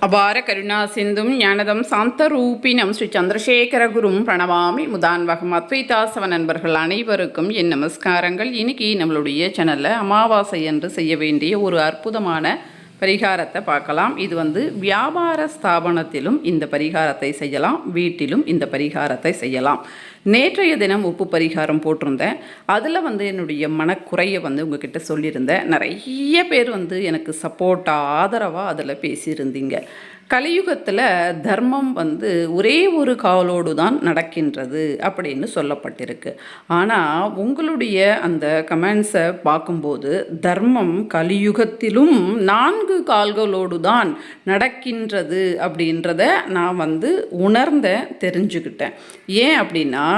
அபார கருணா சிந்தும் ஞானதம் சாந்தரூபினம் ஸ்ரீ சந்திரசேகர குரும் பிரணவாமி முதான்வகம் அத்வைதாசவ நண்பர்கள் அனைவருக்கும் என் நமஸ்காரங்கள். இன்னைக்கு நம்மளுடைய சேனலில் அமாவாசை என்று செய்ய வேண்டிய ஒரு அற்புதமான பரிகாரத்தை பார்க்கலாம். இது வந்து வியாபார ஸ்தாபனத்திலும் இந்த பரிகாரத்தை செய்யலாம். வீட்டிலும் இந்த பரிகாரத்தை செய்யலாம். நேற்றைய தினம் உப்பு பரிகாரம் போட்டிருந்தேன். அதில் வந்து என்னுடைய மனக்குறையை வந்து உங்ககிட்ட சொல்லியிருந்தேன். நிறைய பேர் வந்து எனக்கு சப்போர்ட்டாக ஆதரவாக அதில் பேசியிருந்தீங்க. கலியுகத்தில் தர்மம் வந்து ஒரே ஒரு காலோடு தான் நடக்கின்றது அப்படின்னு சொல்லப்பட்டிருக்கு. ஆனால் உங்களுடைய அந்த கமெண்ட்ஸை பார்க்கும்போது தர்மம் கலியுகத்திலும் நான்கு கால்களோடு தான் நடக்கின்றது அப்படின்றத நான் வந்து உணர்ந்த தெரிஞ்சுக்கிட்டேன். ஏன் அப்படின்னா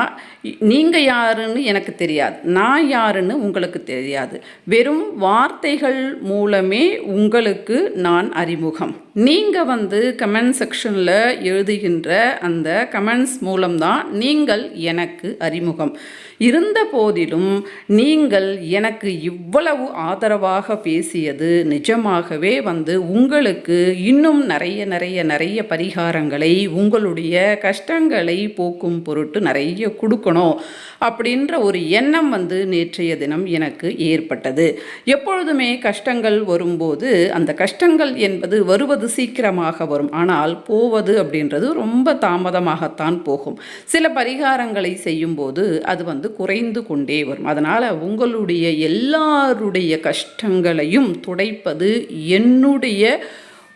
நீங்கள் யாருன்னு எனக்கு தெரியாது. நான் யாருன்னு உங்களுக்கு தெரியாது. வெறும் வார்த்தைகள் மூலமே உங்களுக்கு நான் அறிமுகம். நீங்கள் வந்து கமெண்ட் செக்ஷனில் எழுதுகின்ற அந்த கமெண்ட்ஸ் மூலம்தான் நீங்கள் எனக்கு அறிமுகம். இருந்த போதிலும் நீங்கள் எனக்கு இவ்வளவு ஆதரவாக பேசியது நிஜமாகவே வந்து உங்களுக்கு இன்னும் நிறைய நிறைய நிறைய பரிகாரங்களை உங்களுடைய கஷ்டங்களை போக்கும் பொருட்டு நிறைய கொடுக்கணும். அப்படின்ற ஒரு எண்ணம் வந்து நேற்றைய தினம் எனக்கு ஏற்பட்டது. எப்பொழுதுமே கஷ்டங்கள் வரும்போது அந்த கஷ்டங்கள் என்பது வருவது சீக்கிரமாக வரும். ஆனால் போவது அப்படின்றது ரொம்ப தாமதமாகத்தான் போகும். சில பரிகாரங்களை செய்யும்போது அது வந்து குறைந்து கொண்டே வரும். அதனால் உங்களுடைய எல்லாருடைய கஷ்டங்களையும் துடைப்பது என்னுடைய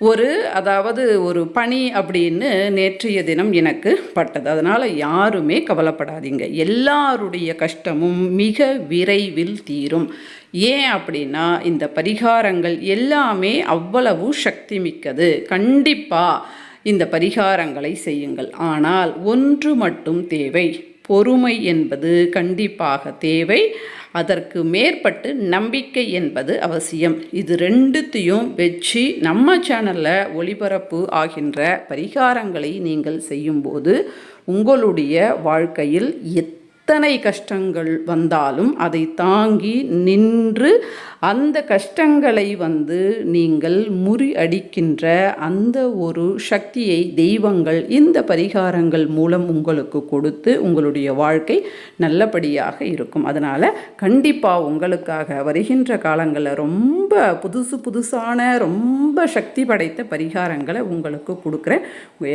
ஒரு அதாவது ஒரு பணி அப்படின்னு நேற்றைய தினம் எனக்கு பட்டது. அதனால் யாருமே கவலைப்படாதீங்க. எல்லாருடைய கஷ்டமும் மிக விரைவில் தீரும். ஏன் அப்படின்னா இந்த பரிகாரங்கள் எல்லாமே அவ்வளவு சக்தி மிக்கது கண்டிப்பாக இந்த பரிகாரங்களை செய்யுங்கள். ஆனால் ஒன்று மட்டும் தேவை. பொறுமை என்பது கண்டிப்பாக தேவை. அதற்கு மேற்பட்டு நம்பிக்கை என்பது அவசியம். இது ரெண்டுத்தையும் வச்சு நம்ம சேனலில் ஒளிபரப்பு ஆகின்ற பரிகாரங்களை நீங்கள் செய்யும்போது உங்களுடைய வாழ்க்கையில் எத் எத்தனை கஷ்டங்கள் வந்தாலும் அதை தாங்கி நின்று அந்த கஷ்டங்களை வந்து நீங்கள் முறியடிக்கின்ற அந்த ஒரு சக்தியை தெய்வங்கள் இந்த பரிகாரங்கள் மூலம் உங்களுக்கு கொடுத்து உங்களுடைய வாழ்க்கை நல்லபடியாக இருக்கும். அதனால் கண்டிப்பாக உங்களுக்காக வருகின்ற காலங்களில் ரொம்ப புதுசு புதுசான ரொம்ப சக்தி படைத்த பரிகாரங்களை உங்களுக்கு கொடுக்குறேன்.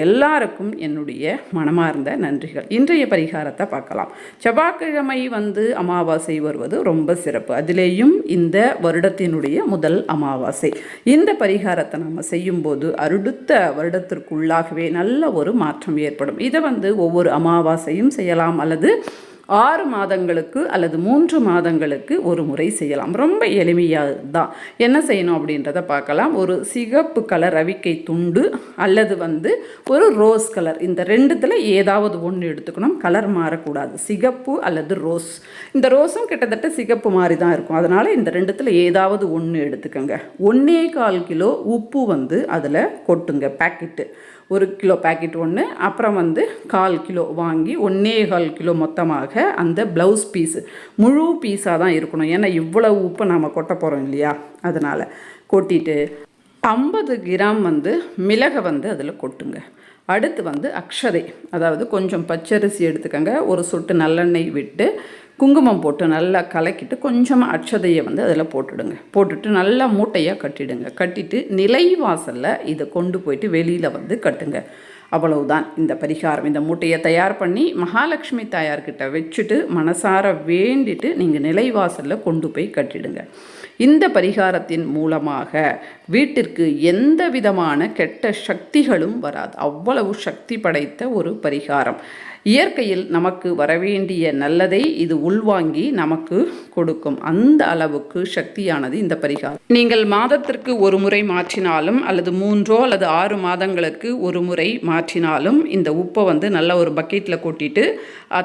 எல்லாருக்கும் என்னுடைய மனமார்ந்த நன்றிகள். இன்றைய பரிகாரத்தை பார்க்கலாம். செவ்வாய்க்கிழமை வந்து அமாவாசை வருவது ரொம்ப சிறப்பு. அதிலேயும் இந்த வருடத்தினுடைய முதல் அமாவாசை. இந்த பரிகாரத்தை நம்ம செய்யும்போது அடுத்த வருடத்திற்குள்ளாகவே நல்ல ஒரு மாற்றம் ஏற்படும். இதை வந்து ஒவ்வொரு அமாவாசையும் செய்யலாம் அல்லது ஆறு மாதங்களுக்கு அல்லது மூன்று மாதங்களுக்கு ஒரு முறை செய்யலாம். ரொம்ப எளிமையாக தான் என்ன செய்யணும் அப்படின்றத பார்க்கலாம். ஒரு சிகப்பு கலர் ரவிக்கை துண்டு அல்லது வந்து ஒரு ரோஸ் கலர். இந்த ரெண்டுத்தில் ஏதாவது ஒன்று எடுத்துக்கணும். கலர் மாறக்கூடாது. சிகப்பு அல்லது ரோஸ். இந்த ரோஸும் கிட்டத்தட்ட சிகப்பு மாதிரி தான் இருக்கும். அதனால் இந்த ரெண்டுத்தில் ஏதாவது ஒன்று எடுத்துக்கோங்க. ஒன்றே கால் கிலோ உப்பு வந்து அதில் கொட்டுங்க. பேக்கெட்டு ஒரு கிலோ பேக்கெட் ஒன்று அப்புறம் வந்து கால் கிலோ வாங்கி ஒன்றே கால் கிலோ மொத்தமாக அந்த ப்ளவுஸ் பீஸு முழு பீஸாக தான் இருக்கணும். ஏன்னா இவ்வளவு உப்பு நாம் கொட்ட போகிறோம் இல்லையா? அதனால் கொட்டிட்டு ஐம்பது கிராம் வந்து மிளகை வந்து அதில் கொட்டுங்க. அடுத்து வந்து அக்ஷதை அதாவது கொஞ்சம் பச்சரிசி எடுத்துக்கோங்க. ஒரு சொட்டு நல்லெண்ணெய் விட்டு குங்குமம் போட்டு நல்லா கலக்கிட்டு கொஞ்சமாக அட்சதையை வந்து அதில் போட்டுடுங்க. போட்டுட்டு நல்லா மூட்டையாக கட்டிடுங்க. கட்டிட்டு நிலை வாசலில் இதை கொண்டு போயிட்டு வெளியில் வந்து கட்டுங்க. அவ்வளவுதான் இந்த பரிகாரம். இந்த மூட்டையை தயார் பண்ணி மகாலட்சுமி தாயார்கிட்ட வச்சுட்டு மனசார வேண்டிட்டு நீங்கள் நிலைவாசலில் கொண்டு போய் கட்டிடுங்க. இந்த பரிகாரத்தின் மூலமாக வீட்டிற்கு எந்த விதமான கெட்ட சக்திகளும் வராது. அவ்வளவு சக்தி படைத்த ஒரு பரிகாரம். இயற்கையில் நமக்கு வரவேண்டிய நல்லதை இது உள்வாங்கி நமக்கு கொடுக்கும். அந்த அளவுக்கு சக்தியானது இந்த பரிகாரம். நீங்கள் மாதத்திற்கு ஒரு முறை மாற்றினாலும் அல்லது மூன்றோ அல்லது ஆறு மாதங்களுக்கு ஒரு முறை மாற்றினாலும் இந்த உப்பை வந்து நல்ல ஒரு பக்கெட்டில் கொட்டிட்டு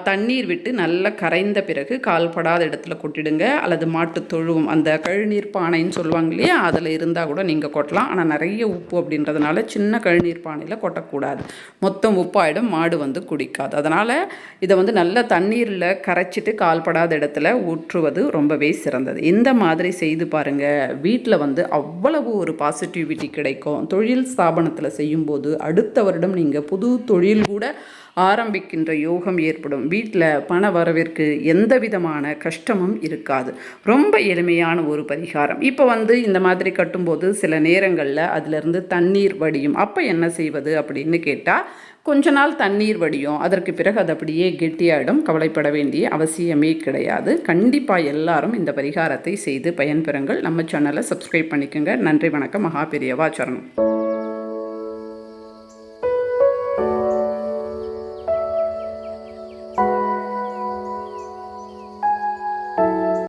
தண்ணீர் விட்டு நல்லா கரைந்த பிறகு கால்படாத இடத்துல கொட்டிடுங்க. அல்லது மாட்டு தொழுவும் அந்த கழுநீர் பானைன்னு சொல்லுவாங்க இல்லையா? அதில் இருந்தால் கூட நீங்கள் கொட்டலாம். ஆனால் நிறைய உப்பு அப்படின்றதுனால சின்ன கழுநீர் பானையில் கொட்டக்கூடாது. மொத்தம் உப்பாயிடும் மாடு வந்து குடிக்காது. அதனால் அதனால் இதை வந்து நல்ல தண்ணீரில் கரைச்சிட்டு கால்படாத இடத்துல ஊற்றுவது ரொம்பவே சிறந்தது. இந்த மாதிரி செய்து பாருங்கள் வீட்டில் வந்து அவ்வளவு ஒரு பாசிட்டிவிட்டி கிடைக்கும். தொழில் ஸ்தாபனத்தில் செய்யும்போது அடுத்த வருடம் நீங்கள் புது தொழில் கூட ஆரம்பிக்கின்ற யோகம் ஏற்படும். வீட்டில் பண வரவிற்கு எந்த விதமான கஷ்டமும் இருக்காது. ரொம்ப எளிமையான ஒரு பரிகாரம். இப்போ வந்து இந்த மாதிரி கட்டும்போது சில நேரங்களில் அதிலிருந்து தண்ணீர் வடியும். அப்போ என்ன செய்வது அப்படின்னு கேட்டால் கொஞ்ச நாள் தண்ணீர் வடியும். அதற்கு பிறகு அது அப்படியே கெட்டியாயிடும். கவலைப்பட வேண்டிய அவசியமே கிடையாது. கண்டிப்பாக எல்லாரும் இந்த பரிகாரத்தை செய்து பயன்பெறுங்கள். நம்ம சேனலை சப்ஸ்கிரைப் பண்ணிக்கோங்க. நன்றி வணக்கம். மகா பெரியவா சரணம்.